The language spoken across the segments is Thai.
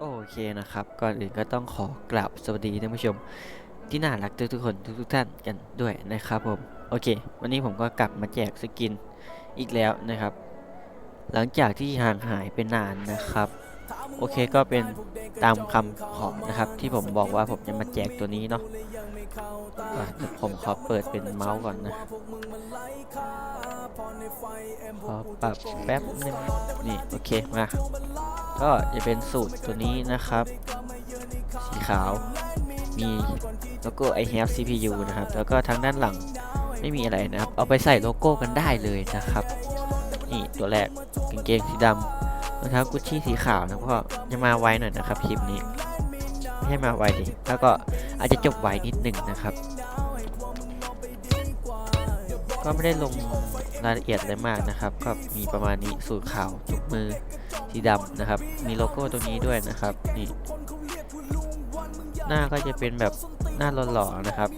โอเคนะครับ ก่อนอื่นก็ต้องขอกราบสวัสดีท่านผู้ชม ที่น่ารักทุกๆคนทุกๆท่านกันด้วยนะครับผม โอเค วันนี้ผมก็กลับมาแจกสกินอีกแล้วนะครับ หลังจากที่ห่างหายไปนานนะครับ โอเคก็เป็นตามคำขอนะครับ ที่ผมบอกว่าผมจะมาแจกตัวนี้เนาะะเดี๋ยวผมขอเปิดเป็นเมาส์ก่อนนะขอปรับแป๊บนึงนี่โอเคมา ก็จะเป็นสูตรตัวนี้นะครับ สีขาว มีโลโก้ I have CPU นะครับ แล้วก็ทางด้านหลังไม่มีอะไรนะครับ เอาไปใส่โลโก้กันได้เลยนะครับ นี่ตัวแรกกางเกงสีดำรองเท้ากุชชี่สีขาวนะก็จะมาไวหน่อยนะครับคลิปนี้ ไม่ให้มาไวดิ แล้วก็อาจจะจบไวนิดหนึ่งนะครับ ก็ไม่ได้ลงรายละเอียดอะไรมากนะครับ ก็มีประมาณนี้สูตรขาวจุกมือสีดำนะครับ มีโลโก้ตรงนี้ด้วยนะครับนี่หน้าก็จะเป็นแบบหน้าหล่อๆนะครับ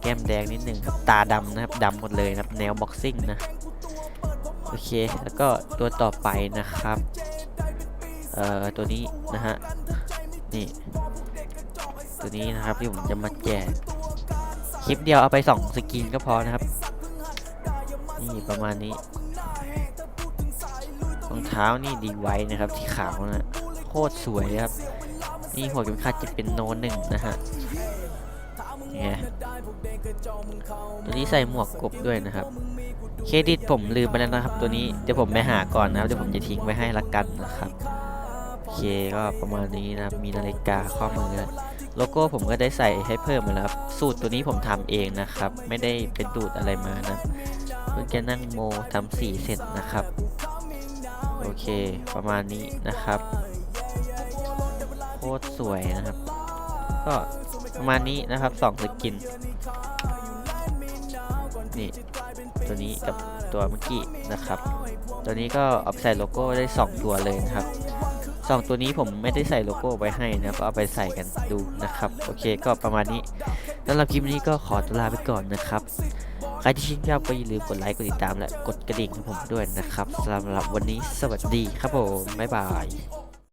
แก้มแดงนิดหนึ่งครับตาดำนะครับดำหมดเลยนะครับแนวบ็อกซิ่งนะโอเคแล้วก็ตัวต่อไปนะครับเอ่อตัวนี้นะฮะนี่ตัวนี้นะครับที่ผมจะมาแจก คลิปเดียวเอาไปสองสกินก็พอนะครับ นี่ประมาณนี้รองเท้านี่ดีไว้นะครับที่ขาวนะโคตรสวยครับ นี่หัวเข็มขัดจะเป็นโนหนึ่งนะฮะเนี่ยตัวนี้ใส่หมวกกบด้วยนะครับ เครดิตผมลืมไปแล้วนะครับ ตัวนี้เดี๋ยวผมไปหาก่อนนะครับเดี๋ยวผมจะทิ้งไว้ให้ละกันนะครับโอเคก็ประมาณนี้นะครับมีนาฬิกาข้อมือ โลโก้ผมก็ได้ใส่ให้เพิ่มมาแล้วครับ สูตรตัวนี้ผมทำเองนะครับ ไม่ได้เป็นดูดอะไรมานะเพิ่งจะนั่งโมทำสีเสร็จนะครับ โอเค ประมาณนี้นะครับโคตรสวยนะครับ ก็ประมาณนี้นะครับสองสกิน นี่ ตัวนี้กับตัวเมื่อกี้นะครับ ตัวนี้ก็เอาไปใส่โลโก้ได้ 2 ตัวเลยนะครับ สองตัวนี้ผมไม่ได้ใส่โลโก้ไว้ให้นะก็เอาไปใส่กันดูนะครับ โอเคก็ประมาณนี้สำหรับคลิปนี้ก็ขอตัวลาไปก่อนนะครับ ใครที่ชื่นชอบก็อย่าลืมกดไลค์กดติดตามและกดกระดิ่งให้ผมด้วยนะครับสำหรับวันนี้สวัสดีครับผมบ๊ายบาย